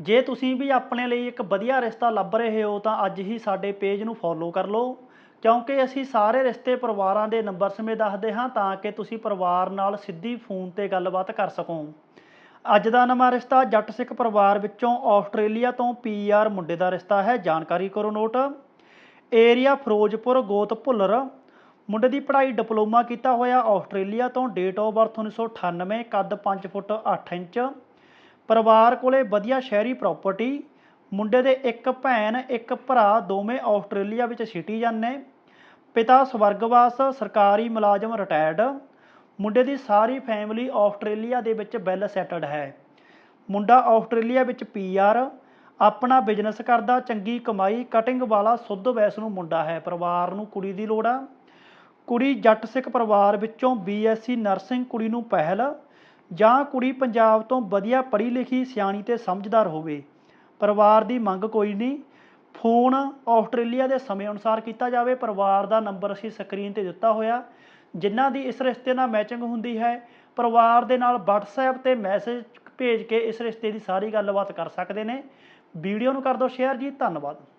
ਜੇ ਤੁਸੀਂ ਵੀ ਆਪਣੇ ਲਈ ਇੱਕ ਵਧੀਆ ਰਿਸ਼ਤਾ ਲੱਭ ਰਹੇ ਹੋ, ਤਾਂ ਅੱਜ ਹੀ ਸਾਡੇ ਪੇਜ ਨੂੰ ਫੋਲੋ ਕਰ ਲਓ। ਕਿਉਂਕਿ ਅਸੀਂ ਸਾਰੇ ਰਿਸ਼ਤੇ ਪਰਿਵਾਰਾਂ ਦੇ ਨੰਬਰ ਸਮੇਤ ਦੱਸਦੇ ਹਾਂ, ਤਾਂ ਕਿ ਤੁਸੀਂ ਪਰਿਵਾਰ ਨਾਲ ਸਿੱਧੀ ਫੋਨ ਤੇ ਗੱਲਬਾਤ ਕਰ ਸਕੋ। ਅੱਜ ਦਾ ਨਵਾਂ ਰਿਸ਼ਤਾ ਜੱਟ ਸਿੱਖ ਪਰਿਵਾਰ ਵਿੱਚੋਂ ਆਸਟ੍ਰੇਲੀਆ ਤੋਂ ਪੀਆਰ ਮੁੰਡੇ ਦਾ ਰਿਸ਼ਤਾ ਹੈ। ਜਾਣਕਾਰੀ ਕਰੋ ਨੋਟ। ਏਰੀਆ ਫਿਰੋਜ਼ਪੁਰ, ਗੋਤ ਭੁੱਲਰ। ਮੁੰਡੇ ਦੀ ਪੜ੍ਹਾਈ ਡਿਪਲੋਮਾ ਕੀਤਾ ਹੋਇਆ ਆਸਟ੍ਰੇਲੀਆ ਤੋਂ ਡੇਟ ਆਫ ਬਰਥ 1998 ਕੱਦ 5 ਫੁੱਟ 8 ਇੰਚ। ਪਰਿਵਾਰ ਕੋਲੇ ਵਧੀਆ ਸ਼ਹਿਰੀ ਪ੍ਰਾਪਰਟੀ ਮੁੰਡੇ ਦੇ ਇੱਕ ਭੈਣ, ਇੱਕ ਭਰਾ ਦੋਵੇਂ ਆਸਟ੍ਰੇਲੀਆ ਵਿੱਚ ਸਿਟੀਜ਼ਨ ਨੇ। ਪਿਤਾ ਸਵਰਗਵਾਸ, ਸਰਕਾਰੀ ਮੁਲਾਜ਼ਮ ਰਿਟਾਇਰਡ ਮੁੰਡੇ ਦੀ ਸਾਰੀ ਫੈਮਿਲੀ ਆਸਟ੍ਰੇਲੀਆ ਦੇ ਵਿੱਚ ਵੈਲ ਸੈਟਲਡ ਹੈ। ਮੁੰਡਾ ਆਸਟ੍ਰੇਲੀਆ ਵਿੱਚ ਪੀਆਰ ਆਪਣਾ ਬਿਜ਼ਨਸ ਕਰਦਾ, ਚੰਗੀ ਕਮਾਈ ਕਟਿੰਗ ਵਾਲਾ ਸੁੱਧ ਵੈਸ ਨੂੰ ਮੁੰਡਾ ਹੈ, ਪਰਿਵਾਰ ਨੂੰ ਕੁੜੀ ਦੀ ਲੋੜ ਆ। ਕੁੜੀ ਜੱਟ ਸਿੱਖ ਪਰਿਵਾਰ ਵਿੱਚੋਂ ਬੀਐਸਸੀ ਨਰਸਿੰਗ ਕੁੜੀ ਨੂੰ ਪਹਿਲ ਜਾਂ ਕੁੜੀ ਪੰਜਾਬ ਤੋਂ ਵਧੀਆ ਪੜ੍ਹੀ ਲਿਖੀ, ਸਿਆਣੀ ਤੇ ਸਮਝਦਾਰ ਹੋਵੇ। ਪਰਿਵਾਰ ਦੀ ਮੰਗ ਕੋਈ ਨਹੀਂ। ਫੋਨ ਆਸਟ੍ਰੇਲੀਆ ਦੇ ਸਮੇਂ ਅਨੁਸਾਰ ਕੀਤਾ ਜਾਵੇ। ਪਰਿਵਾਰ ਦਾ ਨੰਬਰ ਅਸੀਂ ਸਕਰੀਨ ਤੇ ਦਿੱਤਾ ਹੋਇਆ। ਜਿਨ੍ਹਾਂ ਦੀ ਇਸ ਰਿਸ਼ਤੇ ਨਾਲ ਮੈਚਿੰਗ ਹੁੰਦੀ ਹੈ, ਪਰਿਵਾਰ ਦੇ ਨਾਲ WhatsApp ਤੇ ਮੈਸੇਜ ਭੇਜ ਕੇ ਇਸ ਰਿਸ਼ਤੇ ਦੀ ਸਾਰੀ ਗੱਲਬਾਤ ਕਰ ਸਕਦੇ ਨੇ। ਵੀਡੀਓ ਨੂੰ ਕਰ ਦਿਓ ਸ਼ੇਅਰ ਜੀ। ਧੰਨਵਾਦ।